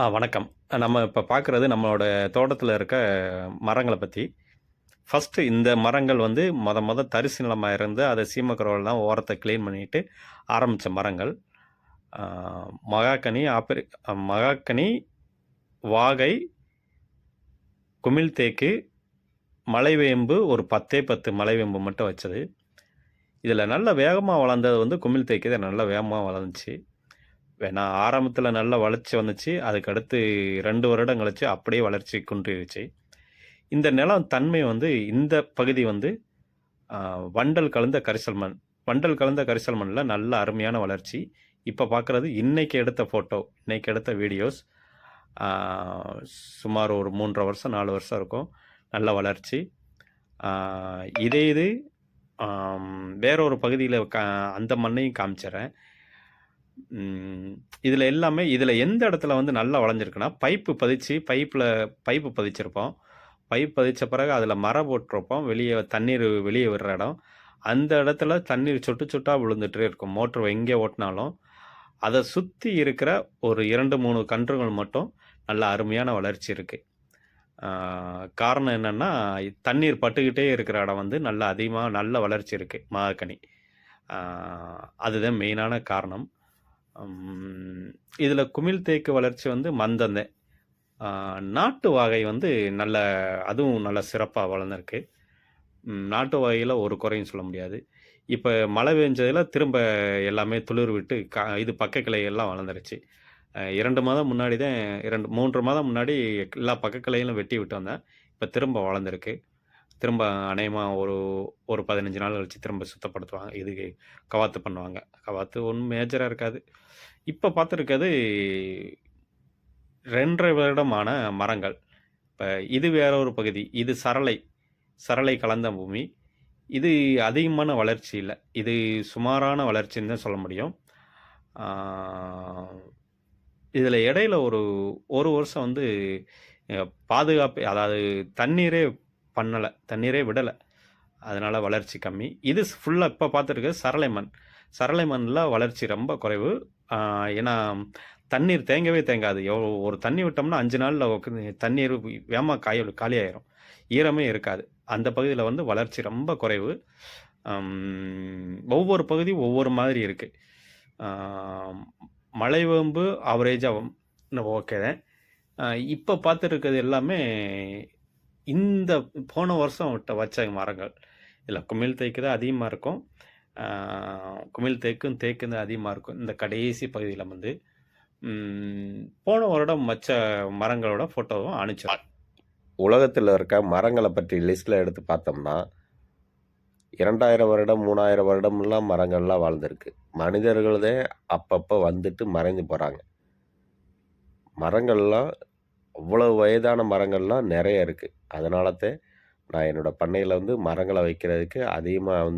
ஆ வணக்கம். நம்ம இப்போ பார்க்குறது நம்மளோட தோட்டத்தில் இருக்க மரங்களை பற்றி ஃபஸ்ட்டு இந்த மரங்கள் வந்து மொத மொத தரிசு நிலமா இருந்து, அதை சீமக்கருவல்லாம் ஓரத்தை க்ளீன் பண்ணிட்டு ஆரம்பித்த மரங்கள். மகாக்கனி மகாகனி, ஆப்பிரி மகாக்கனி மகாகனி, வாகை, குமிழ் தேக்கு, மலைவேம்பு ஒரு 10ஏ 10 மலைவேம்பு மட்டும் வச்சது. இதில் நல்ல வேகமாக வளர்ந்தது வந்து குமிழ் தேக்கு தான் நல்ல வேகமாக வளர்ந்துச்சு. வேணா ஆரம்பத்தில் நல்லா வளர்ச்சி வந்துச்சு. அதுக்கடுத்து ரெண்டு வருடம் கழிச்சு அப்படியே வளர்ச்சி குன்றிருச்சு. இந்த நிலம் தன்மை வந்து இந்த பகுதி வந்து வண்டல் கலந்த கரிசல் மண். வண்டல் கலந்த கரிசல் மண்ணில் நல்ல அருமையான வளர்ச்சி. இப்போ பார்க்குறது இன்னைக்கு எடுத்த ஃபோட்டோ, இன்னைக்கு எடுத்த வீடியோஸ். சுமார் ஒரு 3 1/2 வருஷம், நாலு வருஷம் இருக்கும். நல்ல வளர்ச்சி. இதே இது வேற ஒரு பகுதியில் க அந்த மண்ணையும் காமிச்சர்றேன். இதில் எல்லாமே இதில் எந்த இடத்துல வந்து நல்லா வளைஞ்சிருக்குன்னா பைப்பு பதிச்சு பைப்பில் பைப்பு பதிச்சிருப்போம். பைப் பதிச்ச பிறகு அதில் மரம் போட்டிருப்போம். வெளியே தண்ணீர் வெளியே விடுற இடம். அந்த இடத்துல தண்ணீர் சொட்டு சுட்டாக விழுந்துட்டே இருக்கும். மோட்டர் எங்கே ஓட்டுனாலும். அதை சுற்றி இருக்கிற ஒரு 2, 3 கன்றுகள் மட்டும் நல்ல அருமையான வளர்ச்சி இருக்குது காரணம் என்னென்னா தண்ணீர் பட்டுக்கிட்டே இருக்கிற இடம் வந்து நல்ல அதிகமாக நல்ல வளர்ச்சி இருக்குது மகாகனி. அதுதான் மெயினான காரணம். இதில் குமிழ் தேக்கு வளர்ச்சி வந்து மந்தந்தேன். நாட்டு வகை வந்து நல்ல அதுவும் நல்ல சிறப்பாக வளர்ந்துருக்கு நாட்டு வகையில் ஒரு குறையும் சொல்ல முடியாது. இப்போ மழை பெஞ்சதில் திரும்ப எல்லாமே துளிர் விட்டு க இது பக்க கிளை எல்லாம் வளர்ந்துருச்சு. இரண்டு மாதம் முன்னாடி தான் 2 3 மாதம் முன்னாடி எல்லா பக்க கிளைகளும் வெட்டி விட்டு வந்தேன். இப்போ திரும்ப வளர்ந்துருக்கு திரும்ப அநேகமாக ஒரு ஒரு 15 நாள் கழிச்சு திரும்ப சுத்தப்படுத்துவாங்க. இது கவாத்து பண்ணுவாங்க. கவாத்து ஒன்றும் மேஜராக இருக்காது. இப்போ பார்த்துருக்கிறது 2 1/2 வருடமான மரங்கள். இப்போ இது வேற ஒரு பகுதி. இது சரளை. சரளை கலந்த பூமி. இது அதிகமான வளர்ச்சி இல்லை இது சுமாரான வளர்ச்சின்னு தான் சொல்ல முடியும். இதில் இடையில ஒரு ஒரு வருஷம் வந்து பாதுகாப்பு அதாவது தண்ணீரே பண்ணலை தண்ணீரே விடலை அதனால் வளர்ச்சி கம்மி. இது ஃபுல்லாக இப்போ பார்த்துருக்கு சரளை மண். சரளை மண்ணில் வளர்ச்சி ரொம்ப குறைவு. ஏன்னா தண்ணீர் தேங்கவே தேங்காது. எவ்வளோ ஒரு தண்ணி விட்டோம்னா அஞ்சு நாளில் தண்ணீர் வேமா காய காலியாயிரும். ஈரமே இருக்காது. அந்த பகுதியில் வந்து வளர்ச்சி ரொம்ப குறைவு. ஒவ்வொரு பகுதியும் ஒவ்வொரு மாதிரி இருக்குது மலைவேம்பு ஆவரேஜாக ஓகே தான். இப்போ பார்த்துருக்கிறது எல்லாமே இந்த போன வருஷம் விட்ட வச்ச மரங்கள். இல்லை குமிழ் தேக்கு தான் அதிகமாக இருக்கும். குமிழ் தேக்கும், தேக்கு தான் அதிகமாக இருக்கும். இந்த கடைசி பகுதியில் வந்து. போன வருடம் வச்ச மரங்களோட ஃபோட்டோவும் அனுப்பிச்சிருக்கேன். உலகத்தில் இருக்க மரங்களை பற்றி லிஸ்ட்டில் எடுத்து பார்த்தோம்னா, 2000 வருடம், 3000 வருடம்லாம் மரங்கள்லாம் வாழ்ந்திருக்கு. மனிதர்களதே அப்பப்போ வந்துட்டு மறைந்து போகிறாங்க மரங்கள்லாம் அவ்வளோ வயதான மரங்கள்லாம் நிறைய இருக்குது அதனால தான் நான் என்னோட பண்ணையில் வந்து மரங்களை வைக்கிறதுக்கு அதிகமாக வந்து